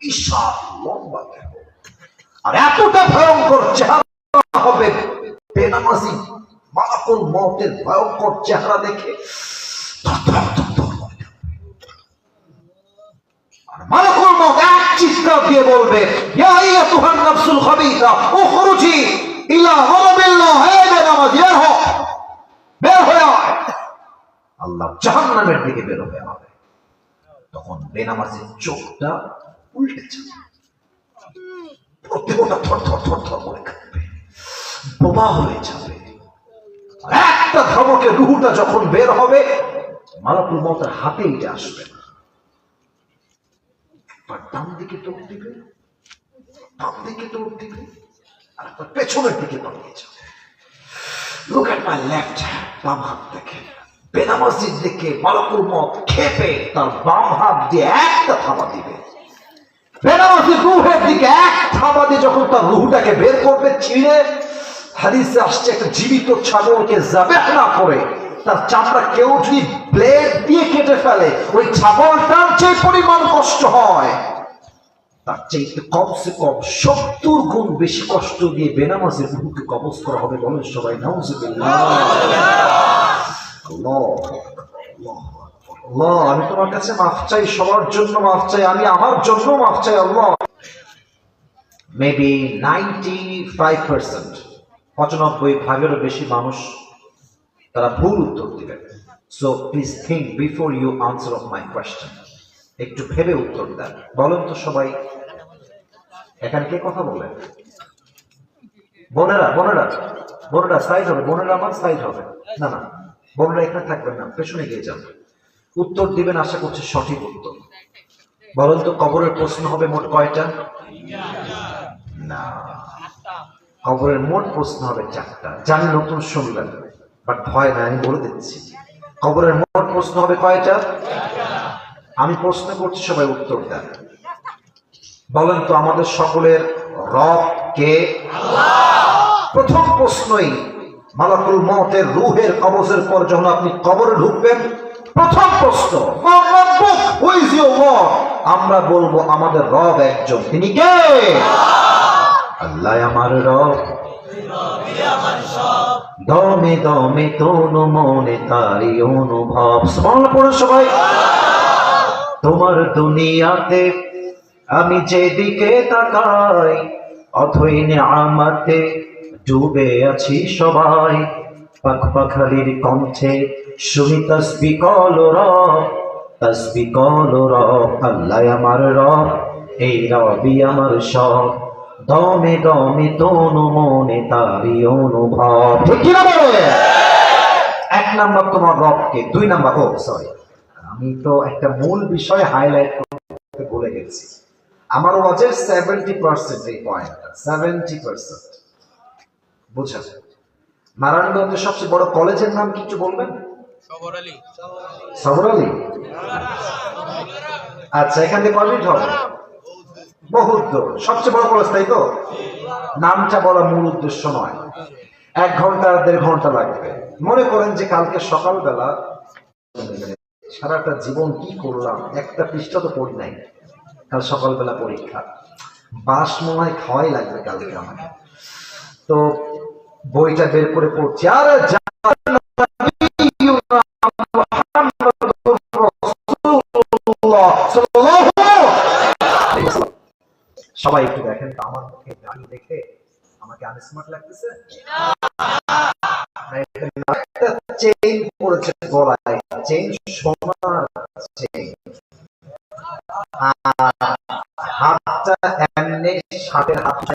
বিশাল লম্বা দেহ। আর এতটা ভয়ঙ্কর চেহারা হবে বেনামাজি মালাকুল মতের ভয়ঙ্কর চেহারা দেখে মালাকুল মত এক চিৎকার দিয়ে বলবে, ইয়া আইয়াতুহান নাফসুল খাবিসা উখরুজি ইলা গদাবিল্লাহ, হে বেনামাজি, বের হও বের হয়ে আয়। আল্লাহ জাহান্নামের দিকে বের হয়ে হবে তখন বেনামাজির চোখটা একটা রুহুটা যখন বের হবে মতের হাতে আসবে। না দিকে দৌড় দিবে দিকে দিবে, আর পেছনের দিকে পালিয়ে যাবে। লুক এট মাই লেফট বাম হাত দেখে। বেনামাজির দিকে মত খেপে তার বাম হাত দিয়ে একটা থাবা দিবে। বেনামাজি রুহের দিকে যখন তার রুহটাকে বের ছিঁড়ে হাদিসে একটা জীবিত ছাগলকে জাবেহ না করে তার চামড়া কেউ যদি দিয়ে কেটে ফেলে, ওই ছাগলটার যে পরিমাণ কষ্ট হয়, তার চাইতে কমসে কম সত্তর গুণ বেশি কষ্ট দিয়ে বেনামাজের রুহুকে কবজ করা হবে বলেন সবাই, নাউজুবিল্লাহ। আল্লাহ, আমি তোমার কাছে মাফ চাই, সবার জন্য মাফ চাই, আমি আমার জন্য মাফ চাই, Allah. Maybe ninety five percent পঁচানব্বই ভাগেরও বেশি মানুষ তারা ভুল উত্তর দিবেন so please think before you answer of my question একটু ভেবে উত্তর দেন। বলেন তো সবাই। এখানে কে কথা বলেন বোনেরা বোনেরা বোনেরা সাইড হবে। বোনেরা আমার সাইড হবে। না না, বোনেরা এখানে থাকবেন না। পেছনে গিয়ে যান। উত্তর দিবেন আশা করছি সঠিক উত্তর। বলেন তো কবরের প্রশ্ন হবে মোট কয়টা? না। কবরের মোট প্রশ্ন হবে চারটা। জানি নতুন শুনলেন বাট ভয় নাই আমি বলে দিচ্ছি। কবরের মোট প্রশ্ন হবে কয়টা? আমি প্রশ্ন করছি সবাই উত্তর দেন। বলেন তো আমাদের সকলের রব কে? প্রথম প্রশ্নই মালাকুল মতের রুহের কবজের পর যখন আপনি কবরে ঢুকবেন প্রথম প্রশ্ন? আমরা বলব, আমাদের রব একজন। তিনি কে? আল্লাহ আমার রব। দমে দমে তনু মনে তারি অনুভব। স্মরণ পড়ে সবাই। তোমার দুনিয়াতে আমি যেদিকে তাকাই, অথই আমাতে ডুবে আছি সবাই। পাখ পাখালির কণ্ঠে শুনি তসবি কল রব, তসবি কল রব, আল্লাহ আমার রব, এই রবি আমার সব। দমে দমে তনু মনে তারি অনুভব। ঠিক কি এক নাম্বার তোমার রবকে, দুই নাম্বার, ও সরি আমি তো একটা মূল বিষয় হাইলাইট করতে ভুলে গেছি। আমার ওয়াজের সেভেন্টি পার্সেন্ট এই পয়েন্টটা সেভেন্টি পার্সেন্ট বুঝা নারায়ণগঞ্জের সবচেয়ে বড় কলেজের নাম কিছু বলবেন? সবর আলী। আচ্ছা এখান থেকে কলেজ হবে? বহুত সবচেয়ে বড় কলেজ তাই তো? নামটা বলা মূল উদ্দেশ্য নয়। এক ঘণ্টা দেড় ঘণ্টা লাগবে। মনে করেন যে কালকে সকালবেলা সারাটা জীবন কি করলাম? একটা পৃষ্ঠা তো পড়ি নাই। কাল সকালবেলা পরীক্ষা। বাস মনে হয় খাওয়াই লাগবে কালকে আমার তো বইটা বের করে পড়ছি। আর সবাই একটু দেখেন তো আমার মুখে দাড়ি দেখে আমাকে আনস্মার্ট লাগতেছে? চেইন পড়েছে গলায়। চেইন সোনার চেইন হাতটা এমনি শার্টের হাতটা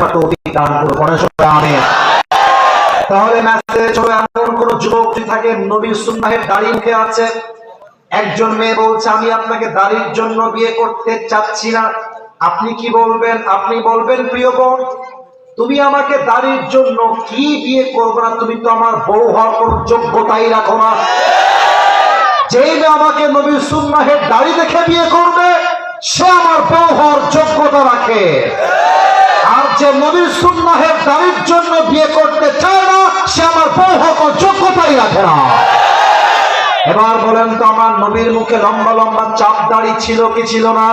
আমিন তাহলে থাকে, নবীর আছে। একজন মেয়ে বলছে, আমি আপনাকে দাড়ির জন্য বিয়ে করতে চাচ্ছি না। আপনি কি বলবেন? আপনি বলবেন, প্রিয় বোন, তুমি আমাকে দাড়ির জন্য কি বিয়ে করবে না? তুমি তো আমার বউ হওয়ার কোন যোগ্যতাই রাখো না। যেই মেয়ে আমাকে নবীর সুন্নাহের দাড়ি দেখে বিয়ে করবে, সে আমার বউ হওয়ার যোগ্যতা রাখে। আর যে নবীর সুন্নাহের দাড়ির জন্য বিয়ে করতে চায় না, সে আমার হওয়ার যোগ্যতাই রাখে না। এবার বলেন তো আমার নবীর মুখে লম্বা লম্বা চাপ দাড়ি ছিল কি ছিল না?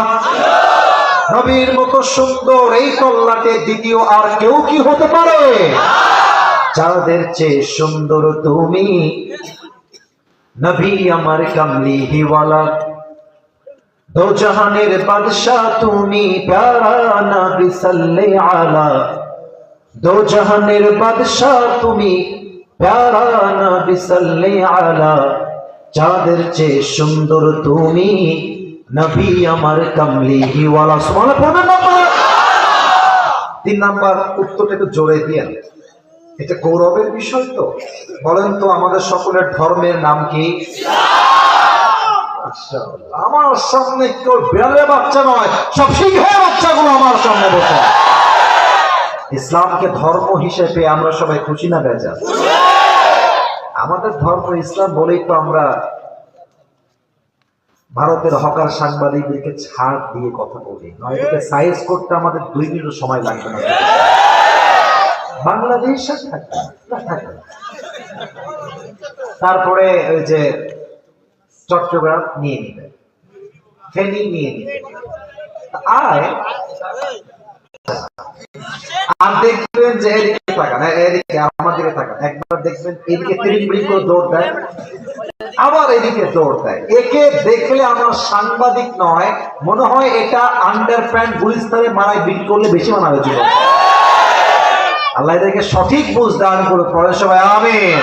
নবীর মতো সুন্দর এই তল্লাটে দ্বিতীয় আর কেউ কি হতে পারে? যাদের চেয়ে সুন্দর তুমি, নবী আমার কামলি হিওয়ালা দো জাহানের বাদশাহ তুমি প্যারা নবী সাল্লে আলা। দো জাহানের বাদশাহ তুমি প্যারা নবী সাল্লে আলা। যাদের চেয়ে সুন্দর তুমি নবী আমার কামলি হিওয়ালা সুবহানাল্লাহ পড়বেন না? তিন নাম্বার উত্তরটা একটু জোরে দিয়ে। এটা গৌরবের বিষয় তো। বলেন তো আমাদের সকলের ধর্মের নাম কি? আচ্ছা, আমার সামনে কেউ বেড়ে বাচ্চা নয়, সব সিংহের বাচ্চাগুলো আমার সামনে বসে। ইসলামকে ধর্ম হিসেবে আমরা সবাই খুশি না বেজা আমাদের ধর্ম ইসলাম বলেই তো আমরা ভারতের হকার সাংবাদিকদেরকে ছাড় দিয়ে কথা বলি। নয়টাকে সাইজ করতে আমাদের দুই মিনিট সময় লাগবে না। বাংলাদেশে। তারপরে ওই যে চট্টগ্রাম নিয়ে নিবে। ফেনী নিয়ে নিবে। আয়। আর দেখবেন যে এদিকে হ্যাঁ, এদিকে আমার দিকে একবার দেখবেন এদিকে তিরিং বিড়ি করে দৌড় দেয় আবার এদিকে দৌড় দেয়। একে দেখলে আমার সাংবাদিক নয় মনে হয় এটা আন্ডার প্যান্ট গুলিস্তানে মারাই বিক্রি করলে বেশি মানাবে জীবন। আল্লাহ এদেরকে সঠিক বুঝ দান করে পরে সবাই আমিন।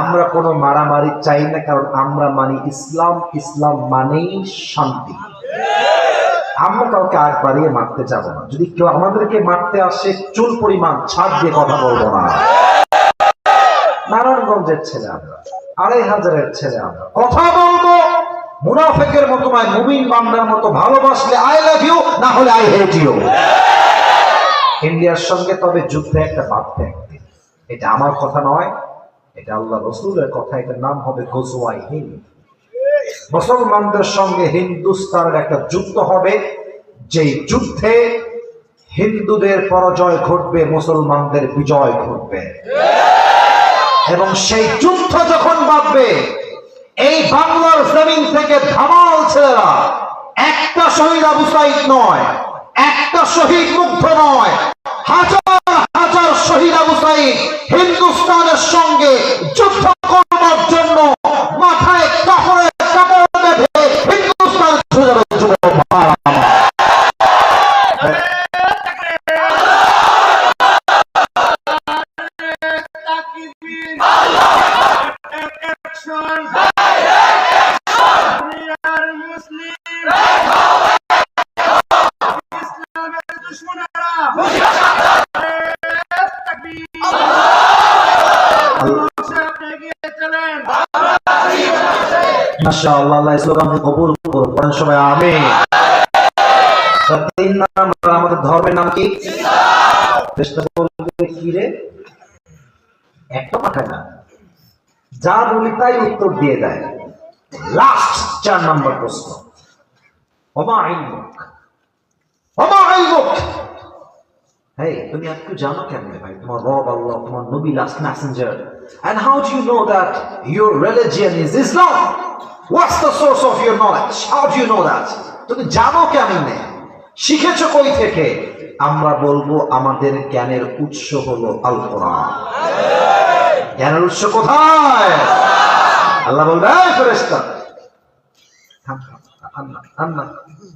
আমরা কোনো মারামারি চাই না, কারণ আমরা মানি ইসলাম ইসলাম মানেই শান্তি। আমরা কাউকে আগ বাড়িয়ে মারতে যাব না। যদি কেউ আমাদেরকে মারতে আসে, চুল পরিমাণ ছাড় দিয়ে কথা বলব না। নারায়ণগঞ্জের ছেলে আমরা, আড়াই হাজারের ছেলে আমরা। কথা বলব, মুনাফেকের মতো নয়, মুমিন বান্দার মতো ভালোবাসলে আই লাভ ইউ না হলে আই হেট ইউ ইন্ডিয়ার সঙ্গে তবে যুদ্ধে একটা বাধ্য একদিন এটা আমার কথা নয় এটা আল্লাহ রসুলের কথা, এটার নাম হবে গোজওয়াই হিন্দ। মুসলমানদের সঙ্গে হিন্দুস্তানের একটা যুদ্ধ হবে যে যুদ্ধে হিন্দুদের পরাজয় ঘটবে, মুসলমানদের বিজয় ঘটবে। এবং সেই যুদ্ধ যখন বাঁধবে, এই বাংলার জমিন থেকে ধামাল ছেলেরা, একটা শহীদ আবু সাইদ নয়, একটা শহীদ মুগ্ধ নয় হাজার হাজার মাশাআল্লাহ আল্লাহ স্লোগানকে কবুল করুন পড়েন সবাই আমাদের ধর্মের নাম কি? চেষ্টা করবে কি রে? একটা পাঠায় না। যা বলি তাই উত্তর দিয়ে দেয়। লাস্ট চার নাম্বার প্রশ্ন। ইলমুক Hey, তুমি একটু জানো কেমনে ভাই? তোমার রব আল্লাহ তোমার নবী last messenger and how do you know that your religion is Islam? What's the source of your knowledge? How do you know that? তুমি জানো কেমনে? শিখেছো কই থেকে? আমরা বলব আমাদের জ্ঞানের উৎস হলো আল কোরআন জ্ঞানের উৎস কোথায় আল্লাহ বলবে "এই ফেরেশতা, থাম, থাম, থাম না, থাম না।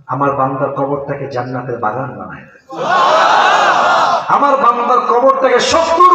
আমার বান্দার কবরটাকে জান্নাতের বাগান বানায় আমার বান্দার কবরটাকে সত্তর